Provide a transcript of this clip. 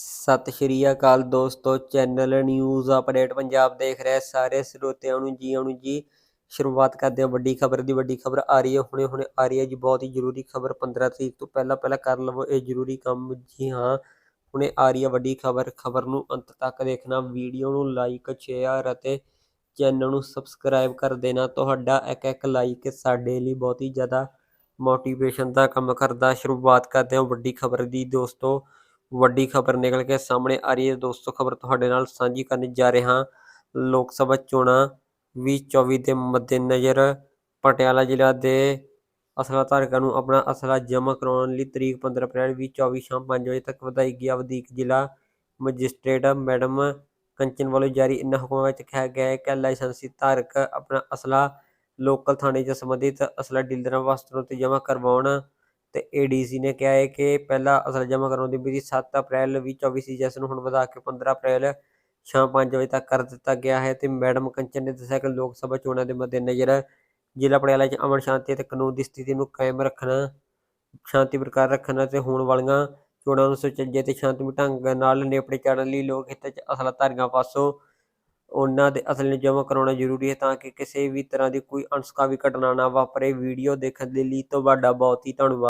ਸਤਿ ਸ਼੍ਰੀ ਅਕਾਲ ਦੋਸਤੋ, channel news update Punjab ਦੇਖ ਰਹੇ ਸਾਰੇ ਸਰੋਤਿਆਂ ਨੂੰ ਜੀ, ਆਉਣ ਜੀ। ਸ਼ੁਰੂਆਤ ਕਰਦੇ ਹਾਂ ਵੱਡੀ ਖਬਰ ਦੀ, ਵੱਡੀ ਖਬਰ ਆ ਰਹੀ ਹੈ, ਹੁਣੇ ਹੁਣੇ ਆ ਰਹੀ ਹੈ ਜੀ, ਬਹੁਤ ਹੀ ਜ਼ਰੂਰੀ ਖਬਰ। 15 ਤਰੀਕ ਤੋਂ ਪਹਿਲਾਂ ਪਹਿਲਾਂ ਕਰ ਲਵੋ ਇਹ ਜ਼ਰੂਰੀ ਕੰਮ ਜੀ ਹਾਂ, ਹੁਣੇ ਆ ਰਹੀ ਹੈ ਵੱਡੀ ਖਬਰ। ਖਬਰ ਨੂੰ ਅੰਤ ਤੱਕ ਦੇਖਣਾ, ਵੀਡੀਓ ਨੂੰ ਲਾਈਕ ਸ਼ੇਅਰ ਅਤੇ ਚੈਨਲ ਨੂੰ ਸਬਸਕ੍ਰਾਈਬ ਕਰ ਦੇਣਾ। ਤੁਹਾਡਾ ਇੱਕ ਇੱਕ ਲਾਈਕ ਸਾਡੇ ਲਈ ਬਹੁਤ ਹੀ ਜ਼ਿਆਦਾ ਮੋਟੀਵੇਸ਼ਨ ਦਾ ਕੰਮ ਕਰਦਾ। ਸ਼ੁਰੂਆਤ ਕਰਦੇ ਹਾਂ ਵੱਡੀ ਖਬਰ ਦੀ ਦੋਸਤੋ ਵੱਡੀ ਖਬਰ ਨਿਕਲ ਕੇ ਸਾਹਮਣੇ ਆ ਰਹੀ ਹੈ। ਦੋਸਤੋ, ਖਬਰ ਤੁਹਾਡੇ ਨਾਲ ਸਾਂਝੀ ਕਰਨ ਜਾ ਰਹੇ ਹਾਂ। ਲੋਕ ਸਭਾ ਚੋਣਾਂ 2024 ਦੇ ਮੱਦੇਨਜ਼ਰ ਪਟਿਆਲਾ ਜ਼ਿਲ੍ਹਾ ਦੇ ਅਸਲਾ ਧਾਰਕਾਂ ਨੂੰ ਆਪਣਾ ਅਸਲਾ ਜਮ੍ਹਾਂ ਕਰਾਉਣ ਲਈ ਤਰੀਕ 15 ਅਪ੍ਰੈਲ 2024 ਸ਼ਾਮ 5 ਵਜੇ ਤੱਕ ਵਧਾਈ ਗਈ। ਵਧੀਕ ਜ਼ਿਲ੍ਹਾ ਮੈਜਿਸਟ੍ਰੇਟ ਮੈਡਮ ਕੰਚਨ ਵੱਲੋਂ ਜਾਰੀ ਇਨ੍ਹਾਂ ਹੁਕਮਾਂ ਵਿੱਚ ਕਿਹਾ ਗਿਆ ਹੈ ਕਿ ਲਾਇਸੈਂਸੀ ਧਾਰਕ ਆਪਣਾ ਅਸਲਾ ਲੋਕਲ ਥਾਣੇ 'ਚ ਸੰਬੰਧਿਤ ਅਸਲਾ ਡੀਲਰਾਂ ਵਾਸਤੇ ਜਮ੍ਹਾਂ ਕਰਵਾਉਣ ਤੇ ਏਡੀਸੀ ਨੇ ਕਿਹਾ ਹੈ ਕਿ ਪਹਿਲਾ ਅਸਲ ਜਮ੍ਹਾਂ ਕਰਾਉਣ ਦੀ ਮਿਤੀ 7 ਅਪ੍ਰੈਲ 2024 ਸੀ, ਜਿਸ ਨੂੰ ਹੁਣ ਵਧਾ ਕੇ 15 ਅਪ੍ਰੈਲ ਸ਼ਾਮ 5 ਵਜੇ ਤੱਕ ਕਰ ਦਿੱਤਾ ਗਿਆ ਹੈ ਤੇ ਮੈਡਮ ਕੰਚਨ ਨੇ ਦੱਸਿਆ ਕਿ ਲੋਕ ਸਭਾ ਚੋਣਾਂ ਦੇ ਮੱਦੇਨਜ਼ਰ ਜ਼ਿਲ੍ਹਾ ਪਟਿਆਲਾ 'ਚ ਅਮਨ ਸ਼ਾਂਤੀ ਅਤੇ ਕਾਨੂੰਨ ਦੀ ਸਥਿਤੀ ਨੂੰ ਕਾਇਮ ਰੱਖਣਾ, ਸ਼ਾਂਤੀ ਬਰਕਰਾਰ ਰੱਖਣਾ ਤੇ ਹੋਣ ਵਾਲੀਆਂ ਚੋਣਾਂ ਨੂੰ ਸੁਚੱਜੇ ਤੇ ਸ਼ਾਂਤਮਈ ਢੰਗ ਨਾਲ ਨੇਪੜੇ ਚਾੜਨ ਲਈ ਲੋਕ ਹਿੱਤ 'ਚ ਅਸਲ ਧਾਰੀਆਂ ਪਾਸੋਂ ਉਹਨਾਂ ਦੇ ਅਸਲ ਨੂੰ ਜਮ੍ਹਾਂ ਕਰਾਉਣਾ ਜ਼ਰੂਰੀ ਹੈ ਤਾਂ ਕਿ ਕਿਸੇ ਵੀ ਤਰ੍ਹਾਂ ਦੀ ਕੋਈ ਅਣਸੁਖਾਵੀ ਘਟਨਾ ਨਾ ਵਾਪਰੇ। ਵੀਡੀਓ ਦੇਖਣ ਦੇ ਲਈ ਤੁਹਾਡਾ ਬਹੁਤ ਹੀ ਧੰਨਵਾਦ।